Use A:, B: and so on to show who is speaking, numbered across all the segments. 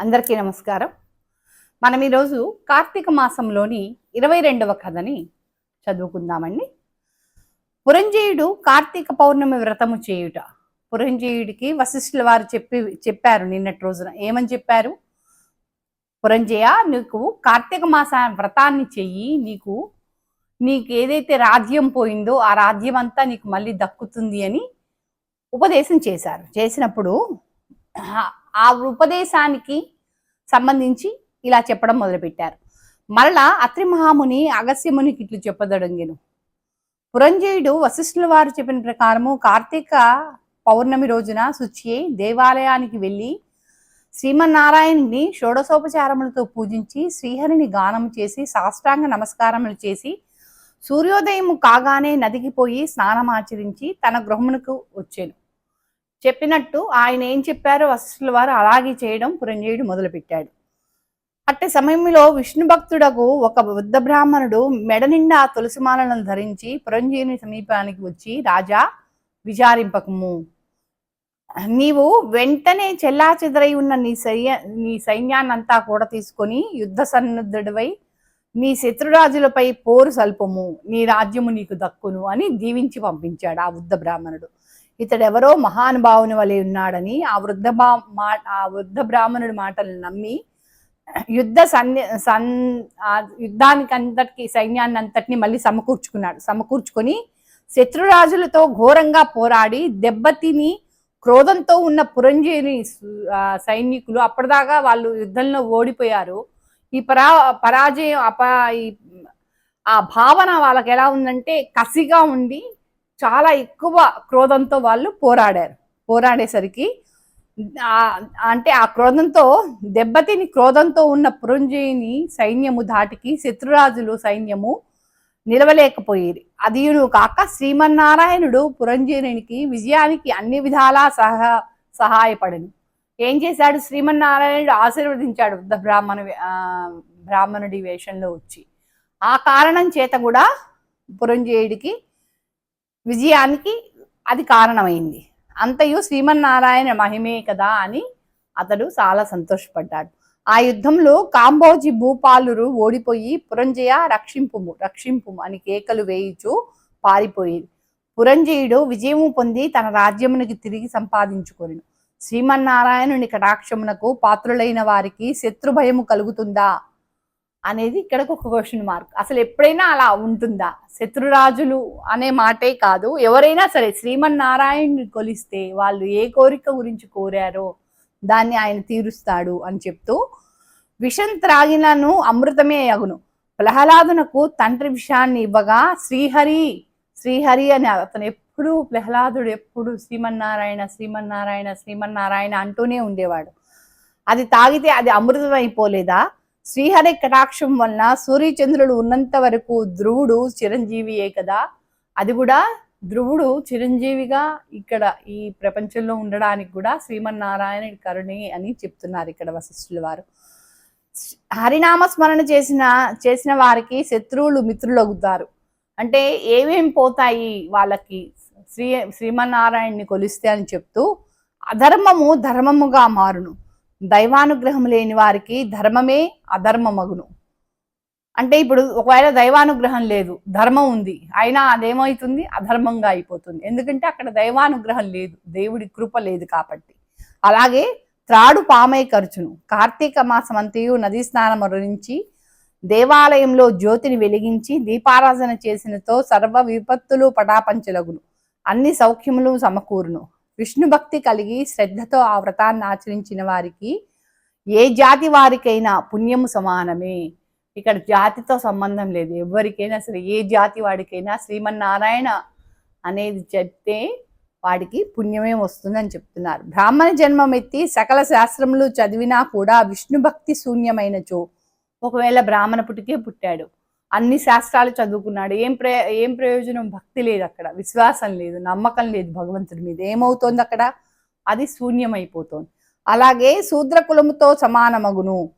A: అందరికీ నమస్కారం. మనం ఈరోజు కార్తీక మాసంలోని ఇరవై రెండవ కథని చదువుకుందామండి. పురంజయుడు కార్తీక పౌర్ణమి వ్రతము చేయుట. పురంజయుడికి వశిష్ఠుల వారు చెప్పి చెప్పారు నిన్నటి రోజున. ఏమని చెప్పారు? పురంజయ నీకు కార్తీక మాస వ్రతాన్ని చెయ్యి. నీకు నీకు ఏదైతే రాజ్యం పోయిందో ఆ రాజ్యం అంతా నీకు మళ్ళీ దక్కుతుంది అని ఉపదేశం చేశారు. చేసినప్పుడు ఆ- ఉపదేశానికి సంబంధించి ఇలా చెప్పడం మొదలుపెట్టారు. మరలా అత్రి మహాముని అగస్యమునికి ఇట్లు చెప్పదడంగెను పురంజయుడు వశిష్ఠుల వారు చెప్పిన ప్రకారము కార్తీక పౌర్ణమి రోజున శుచి అయి దేవాలయానికి వెళ్ళి శ్రీమన్నారాయణుని షోడశోపచారములతో పూజించి శ్రీహరిని గానం చేసి సాష్టాంగ నమస్కారములు చేసి సూర్యోదయం కాగానే నదికి పోయి స్నానమాచరించి తన గృహమునకు వచ్చాను. చెప్పినట్టు ఆయన ఏం చెప్పారో వశిష్ఠుల వారు అలాగే చేయడం పురంజయుడు మొదలుపెట్టాడు. అట్టి సమయంలో విష్ణు భక్తుడకు ఒక బుద్ధ బ్రాహ్మణుడు మెడ నిండా తులసిమాలను ధరించి పురంజీవుని సమీపానికి వచ్చి రాజా విచారింపకము. నీవు వెంటనే చెల్లా చెదరై ఉన్న నీ సైన్య నీ సైన్యాన్నంతా కూడా తీసుకొని యుద్ధ సన్నద్ధుడివై నీ శత్రురాజులపై పోరు సల్పము. నీ రాజ్యము నీకు దక్కును అని దీవించి పంపించాడు ఆ బుద్ధ బ్రాహ్మణుడు. ఇతడెవరో మహానుభావుని వలె ఉన్నాడని ఆ వృద్ధ బా మా ఆ వృద్ధ బ్రాహ్మణుడి మాటలు నమ్మి యుద్ధ సన్య సన్ ఆ యుద్ధానికి అంతటికి సైన్యాన్ని అంతటిని మళ్ళీ సమకూర్చుకున్నాడు. సమకూర్చుకొని శత్రురాజులతో ఘోరంగా పోరాడి దెబ్బతిని క్రోధంతో ఉన్న పురంజీని సు- ఆ సైనికులు అప్పటిదాకా వాళ్ళు యుద్ధంలో ఓడిపోయారు. ఈ పరా పరాజయం అప ఈ ఆ భావన వాళ్ళకి ఎలా ఉందంటే కసిగా ఉండి చాలా ఎక్కువ క్రోధంతో వాళ్ళు పోరాడారు. పోరాడేసరికి అంటే ఆ క్రోధంతో దెబ్బతిని క్రోధంతో ఉన్న పురంజయుని సైన్యము ధాటికి శత్రురాజులు సైన్యము నిలవలేకపోయేది. అదియును కాక శ్రీమన్నారాయణుడు పురంజయునికి విజయానికి అన్ని విధాలా సహా సహాయపడను. ఏం చేశాడు? శ్రీమన్నారాయణుడు ఆశీర్వదించాడు వృద్ధ బ్రాహ్మణ బ్రాహ్మణుడి వేషంలో వచ్చి. ఆ కారణం చేత కూడా పురంజయుడికి విజయానికి అది కారణమైంది. అంతయు శ్రీమన్నారాయణ మహిమే కదా అని అతడు చాలా సంతోషపడ్డాడు. ఆ యుద్ధంలో కాంబోజీ భూపాలురు ఓడిపోయి పురంజయ రక్షింపుము రక్షింపుము అని కేకలు వేయిచు పారిపోయింది. పురంజయుడు విజయము పొంది తన రాజ్యమునికి తిరిగి సంపాదించుకొనిను. శ్రీమన్నారాయణుని కటాక్షమునకు పాత్రులైన వారికి శత్రు భయము కలుగుతుందా? అనేది ఇక్కడకు ఒక క్వశ్చన్ మార్క్ అసలు ఎప్పుడైనా అలా ఉంటుందా? శత్రురాజులు అనే మాటే కాదు. ఎవరైనా సరే శ్రీమన్నారాయణుని కొలిస్తే వాళ్ళు ఏ కోరిక గురించి కోరారో దాన్ని ఆయన తీరుస్తాడు అని చెప్తూ విషం త్రాగినను అమృతమే అగును. ప్రహ్లాదునకు తండ్రి విషయాన్ని ఇవ్వగా శ్రీహరి శ్రీహరి అని అతను ఎప్పుడు ప్రహ్లాదుడు ఎప్పుడు శ్రీమన్నారాయణ శ్రీమన్నారాయణ శ్రీమన్నారాయణ అంటూనే ఉండేవాడు. అది తాగితే అది అమృతం అయిపోలేదా శ్రీహరి కటాక్షం వలన సూర్యచంద్రుడు ఉన్నంత వరకు ధ్రువుడు చిరంజీవియే కదా. అది కూడా ధ్రువుడు చిరంజీవిగా ఇక్కడ ఈ ప్రపంచంలో ఉండడానికి కూడా శ్రీమన్నారాయణ కరుణి అని చెప్తున్నారు ఇక్కడ వశిష్ఠుల వారు. హరినామ స్మరణ చేసిన చేసిన వారికి శత్రువులు మిత్రులవుతారు. అంటే ఏమేం పోతాయి వాళ్ళకి? శ్రీ శ్రీమన్నారాయణ్ణి కొలిస్తే అని చెప్తూ అధర్మము ధర్మముగా మారును. దైవానుగ్రహం లేని వారికి ధర్మమే అధర్మమగును. అంటే ఇప్పుడు ఒకవేళ దైవానుగ్రహం లేదు ధర్మం ఉంది అయినా అదేమవుతుంది? అధర్మంగా అయిపోతుంది. ఎందుకంటే అక్కడ దైవానుగ్రహం లేదు దేవుడి కృప లేదు కాబట్టి. అలాగే త్రాడు పామై ఖర్చును కార్తీక మాసం అంతయు నదీ స్నానం నుంచి దేవాలయంలో జ్యోతిని వెలిగించి దీపారాధన చేసినతో సర్వ విపత్తులు పటాపంచలగును. అన్ని సౌఖ్యములు సమకూరును. విష్ణు భక్తి కలిగి శ్రద్ధతో ఆ వ్రతాన్ని ఆచరించిన వారికి ఏ జాతి వారికైనా పుణ్యము సమానమే. ఇక్కడ జాతితో సంబంధం లేదు. ఎవరికైనా సరే ఏ జాతి వాడికైనా శ్రీమన్నారాయణ అనేది చెప్తే వాడికి పుణ్యమే వస్తుందని చెప్తున్నారు. బ్రాహ్మణ జన్మం ఎత్తి సకల శాస్త్రములు చదివినా కూడా విష్ణు భక్తి శూన్యమైనచో ఒకవేళ బ్రాహ్మణ పుట్టికే పుట్టాడు. అన్ని శాస్త్రాలు చదువుకున్నాడు. ఏం ప్రయ ఏం ప్రయోజనం? భక్తి లేదు అక్కడ. విశ్వాసం లేదు. నమ్మకం లేదు భగవంతుడి మీద. ఏమవుతోంది అక్కడ? అది శూన్యమైపోతోంది. అలాగే శూద్ర కులముతో సమానమగును.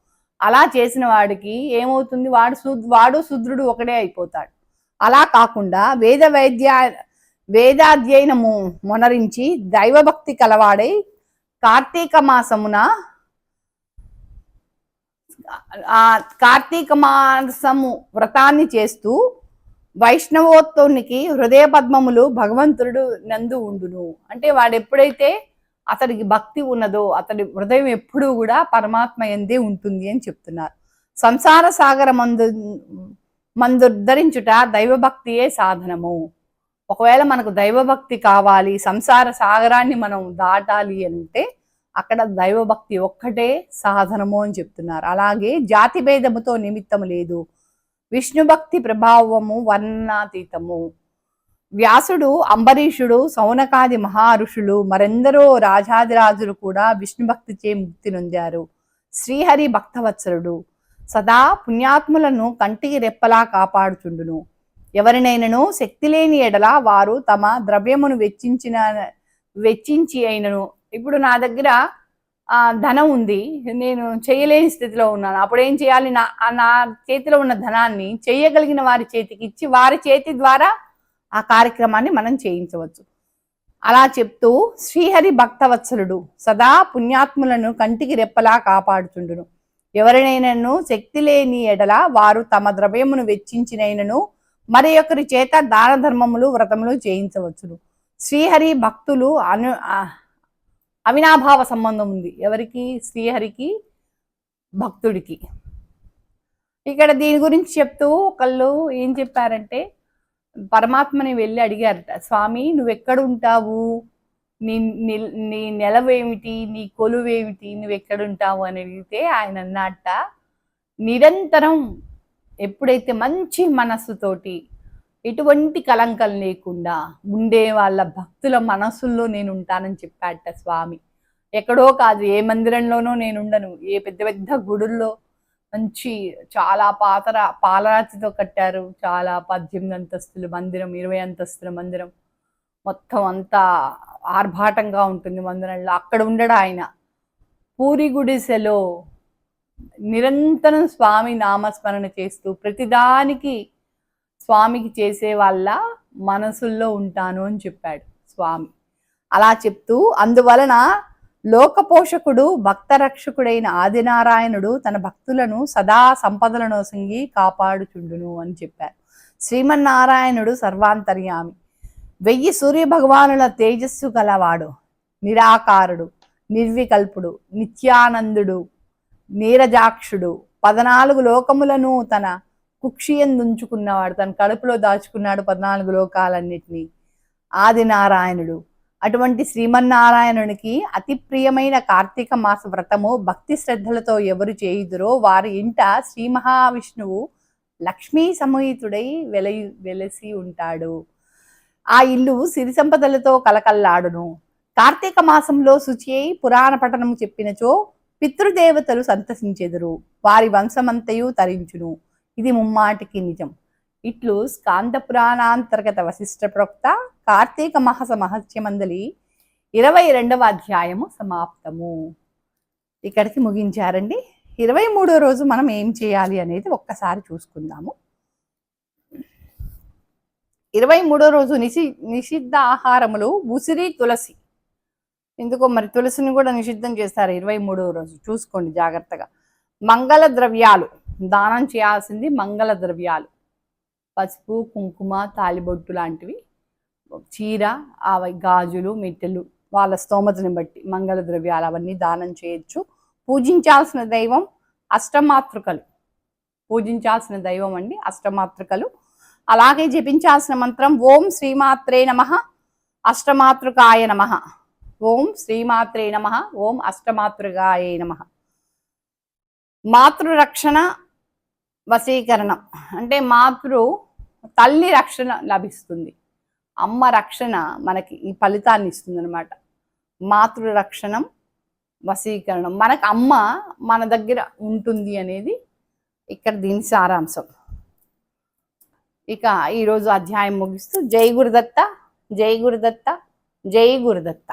A: అలా చేసిన వాడికి ఏమవుతుంది? వాడు శూ వాడు శూద్రుడు ఒకడే అయిపోతాడు. అలా కాకుండా వేద వైద్య వేదాధ్యయనము మొనరించి దైవభక్తి కలవాడై కార్తీక మాసమున కార్తీక మాసము వ్రతాన్ని చేస్తూ వైష్ణవోత్తోనికి హృదయ పద్మములు భగవంతుడు నందు ఉండును. అంటే వాడు ఎప్పుడైతే అతడికి భక్తి ఉన్నదో అతడి హృదయం ఎప్పుడూ కూడా పరమాత్మ ఎందే ఉంటుంది అని చెప్తున్నారు. సంసార సాగర మందు మందుద్ధరించుట దైవభక్తియే సాధనము. ఒకవేళ మనకు దైవభక్తి కావాలి సంసార సాగరాన్ని మనం దాటాలి అంటే అక్కడ దైవభక్తి ఒక్కటే సాధనము అని చెప్తున్నారు. అలాగే జాతి భేదముతో నిమిత్తము లేదు. విష్ణుభక్తి ప్రభావము వర్ణాతీతము. వ్యాసుడు అంబరీషుడు సౌనకాది మహారుషులు మరెందరో రాజాదిరాజులు కూడా విష్ణుభక్తిచే ముక్తి నొందారు. శ్రీహరి భక్తవత్సరుడు సదా పుణ్యాత్ములను కంటికి రెప్పలా కాపాడుచుండును. ఎవరినైనను శక్తి లేని ఎడల వారు తమ ద్రవ్యమును వెచ్చించిన వెచ్చించి అయినను ఇప్పుడు నా దగ్గర ధనం ఉంది. నేను చేయలేని స్థితిలో ఉన్నాను. అప్పుడు ఏం చేయాలి? నా నా చేతిలో ఉన్న ధనాన్ని చేయగలిగిన వారి చేతికి ఇచ్చి వారి చేతి ద్వారా ఆ కార్యక్రమాన్ని మనం చేయించవచ్చు. అలా చెప్తూ శ్రీహరి భక్తవత్సలుడు సదా పుణ్యాత్ములను కంటికి రెప్పలా కాపాడుచుండును ఎవరినైనను శక్తి లేని ఎడల వారు తమ ద్రవ్యమును వెచ్చించినైనను మరి ఒకరి చేత దాన ధర్మములు వ్రతములు చేయించవచ్చును. శ్రీహరి భక్తులు అను అవినాభావ సంబంధం ఉంది. ఎవరికి? శ్రీహరికి భక్తుడికి. ఇక్కడ దీని గురించి చెప్తూ ఒకళ్ళు ఏం చెప్పారంటే పరమాత్మని వెళ్ళి అడిగారట స్వామి నువ్వు ఎక్కడ ఉంటావు నీ నీ- నెలవేమిటి? నీ కొలువేమిటి? నువ్వు ఎక్కడ ఉంటావు అని అడిగితే ఆయన అన్నట్ట నిరంతరం ఎప్పుడైతే మంచి మనస్సుతోటి ఎటువంటి కలంకం లేకుండా ఉండే వాళ్ళ భక్తుల మనసుల్లో నేను ఉంటానని చెప్పాట స్వామి. ఎక్కడో కాదు ఏ మందిరంలోనో నేను ఉండను. ఏ పెద్ద పెద్ద గుడుల్లో మంచి చాలా పాతర పాలరాతితో కట్టారు. చాలా పద్దెనిమిది అంతస్తుల మందిరం ఇరవై అంతస్తుల మందిరం. మొత్తం అంతా ఆర్భాటంగా ఉంటుంది మందిరంలో. అక్కడ ఉండడు ఆయన. పూరి గుడిసెలో నిరంతరం స్వామి నామస్మరణ చేస్తూ ప్రతిదానికి స్వామికి చేసే వాళ్ళ మనసుల్లో ఉంటాను అని చెప్పాడు స్వామి. అలా చెప్తూ అందువలన లోకపోషకుడు భక్త రక్షకుడైన ఆదినారాయణుడు తన భక్తులను సదా సంపదలను సంగి కాపాడుచుండును అని చెప్పారు. శ్రీమన్నారాయణుడు సర్వాంతర్యామి. వెయ్యి సూర్య భగవానుల తేజస్సు గలవాడు నిరాకారుడు నిర్వికల్పుడు నిత్యానందుడు నీరజాక్షుడు. పద్నాలుగు లోకములను తన కుక్షియందుంచుకున్నవాడు తన కడుపులో దాచుకున్నాడు పద్నాలుగు లోకాలన్నిటినీ. ఆది నారాయణుడు అటువంటి శ్రీమన్నారాయణునికి అతి ప్రియమైన కార్తీక మాస వ్రతము భక్తి శ్రద్ధలతో ఎవరు చేయుదురో వారి ఇంట శ్రీ మహావిష్ణువు లక్ష్మీ సమేతుడై వెల వెలసి ఉంటాడు. ఆ ఇల్లు సిరి సంపదలతో కలకల్లాడును. కార్తీక మాసంలో శుచి అయి పురాణ పఠనము చెప్పినచో పితృదేవతలు సంతసించెదురు. వారి వంశమంతయు తరించును. ఇది ముమ్మాటికి నిజం. ఇట్లు స్కాంద పురాణాంతర్గత వశిష్ట ప్రొక్త కార్తీక మహస మహత్యమందలి ఇరవై రెండవ అధ్యాయము సమాప్తము. ఇక్కడికి ముగించారండి. ఇరవై మూడో రోజు మనం ఏం చేయాలి అనేది ఒక్కసారి చూసుకుందాము. ఇరవై మూడో రోజు నిషి నిషిద్ధ ఆహారములు ఉసిరి తులసి. ఎందుకో మరి తులసిని కూడా నిషిద్ధం చేస్తారు ఇరవై మూడో రోజు. చూసుకోండి జాగ్రత్తగా. మంగళ ద్రవ్యాలు. దానం చేయాల్సింది మంగళ ద్రవ్యాలు. పసుపు కుంకుమ తాలిబొట్టు లాంటివి. చీర అవి గాజులు మెట్టెలు వాళ్ళ స్తోమతని బట్టి మంగళ ద్రవ్యాలు అవన్నీ దానం చేయొచ్చు. పూజించాల్సిన దైవం అష్టమాతృకలు. పూజించాల్సిన దైవం అండి అష్టమాతృకలు. అలాగే జపించాల్సిన మంత్రం ఓం శ్రీమాత్రే నమ అష్టమాతృకాయ నమ. ఓం శ్రీమాత్రే నమ ఓం అష్టమాతృకాయ నమ. మాతృరక్షణ వశీకరణం. అంటే మాతృ తల్లి రక్షణ లభిస్తుంది. అమ్మ రక్షణ మనకి ఈ ఫలితాన్ని ఇస్తుందనమాట మాతృ రక్షణం వశీకరణం. మనకు అమ్మ మన దగ్గర ఉంటుంది అనేది ఇక్కడ దీని సారాంశం. ఇక ఈరోజు అధ్యాయం ముగిస్తూ జై గురుదత్త జై గురుదత్త జై గురుదత్త.